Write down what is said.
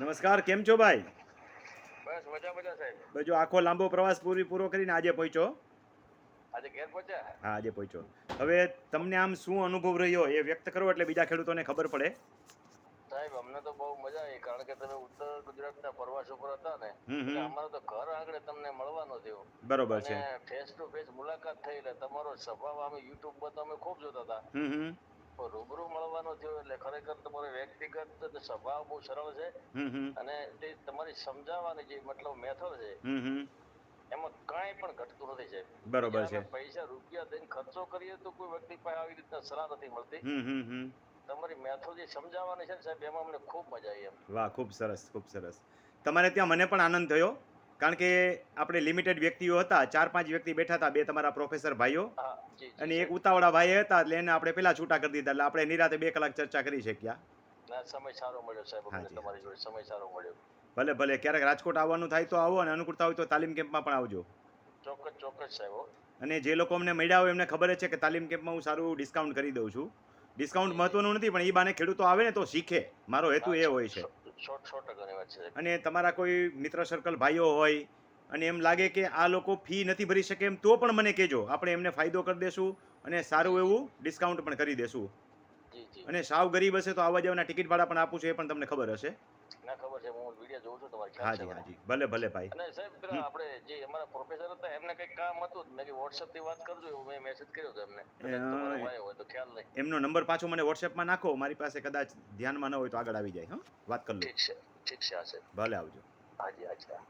નમસ્કાર કેમ છો ભાઈ? બસ મજા મજા સાહેબ. બજો આખો લાંબો પ્રવાસ પૂરી પૂરો કરીને આજે પહોંચ્યો. આજે ઘેર પહોંચ્યા? હા આજે પહોંચ્યો. હવે તમને આમ શું અનુભવ રહ્યો એ વ્યક્ત કરો એટલે બીજા ખેડૂતોને ખબર પડે. સાહેબ અમને તો બહુ મજા આવી કારણ કે તમે ઉત્તર ગુજરાતના પ્રવાસ ઉપર હતા ને અમારો તો ઘર આગળ તમને મળવાનો થયો. બરોબર છે. ફેસ ટુ ફેસ મુલાકાત થઈ એટલે તમારો સ્વભાવ અમે યુટ્યુબ પર તો અમે ખૂબ જોતા હતા. રૂબરૂ મળવાનો થયો એટલે ખરેખર તમારો વ્યક્તિગત સ્વભાવ બહુ સરળ છે. અને તે તમારી સમજાવવાની જે મતલબ મેથડ છે એમાં કાંઈ પણ ઘટતું નથી છે બરોબર છે. પૈસા રૂપિયા દઈને ખર્ચો કરીએ તો કોઈ વ્યક્તિ પાસે આવી રીતના સલાહ નથી મળતી. તમારી મેથડ જે સમજાવવાની છે ને સાહેબ એમાં અમને ખૂબ મજા આવી એમ. વાહ ખૂબ સરસ ખૂબ સરસ. તમારે ત્યાં મને પણ આનંદ થયો. કારણ કે આપણે લિમિટેડ વ્યક્તિઓ હતા ચાર પાંચ વ્યક્તિ બેઠા હતા બે તમારા પ્રોફેસર ભાઈઓ. અને એક ઉતાવળા ભાઈ હતા એટલે એને આપણે પેલા છૂટા કરી દીધા એટલે આપણે નિરાતે બે કલાક ચર્ચા કરી શક્યા. સમય સારો મળ્યો સાહેબ તમારી જોડે સમય સારો મળ્યો. ભલે ભલે ક્યારેક રાજકોટ આવવાનું થાય તો આવો અને અનુકૂળતા હોય તો તાલીમ કેમ્પમાં પણ આવજો. ચોક્કસ ચોક્કસ સાહેબ અને જે લોકો અમને મળ્યા હોય એમને ખબર છે કે તાલીમ કેમ્પમાં હું સારું ડિસ્કાઉન્ટ કરી દઉં છું. ડિસ્કાઉન્ટ મહત્વનું નથી પણ એ બાને ખેડૂતો આવે ને તો શીખે. મારો હેતુ એ હોય છે. અને તમારા કોઈ મિત્ર સર્કલ ભાઈઓ હોય અને એમ લાગે કે આ લોકો ફી નથી ભરી શકે એમ, તો પણ મને કહેજો. આપણે એમને ફાયદો કરી દેશું અને સારું એવું ડિસ્કાઉન્ટ પણ કરી દેશું. અને સાવ ગરીબ હશે તો આવવા જવાના ટિકિટ ભાડા પણ આપું છું એ પણ તમને ખબર હશે. ના ખબર છે. હું વિડિયો જોઉં છું તમારી હાજી. હાજી ભલે ભલે ભાઈ. અને સાહેબ પેલા આપણે જે અમારા પ્રોફેસર હતા એમને કંઈક કામ હતું. મેં કે WhatsApp થી વાત કરજો. એવું મેં મેસેજ કર્યો હતો એમને. તમારો ભાઈ હોય તો ખ્યાલ નહીં. એમનો નંબર પાછો મને વોટ્સએપમાં નાખો. મારી પાસે કદાચ ધ્યાનમાં ન હોય તો આગળ આવી જાય હા? વાત કરી લો. ઠીક છે ઠીક છે ભલે આવજો. હાજી હાજી.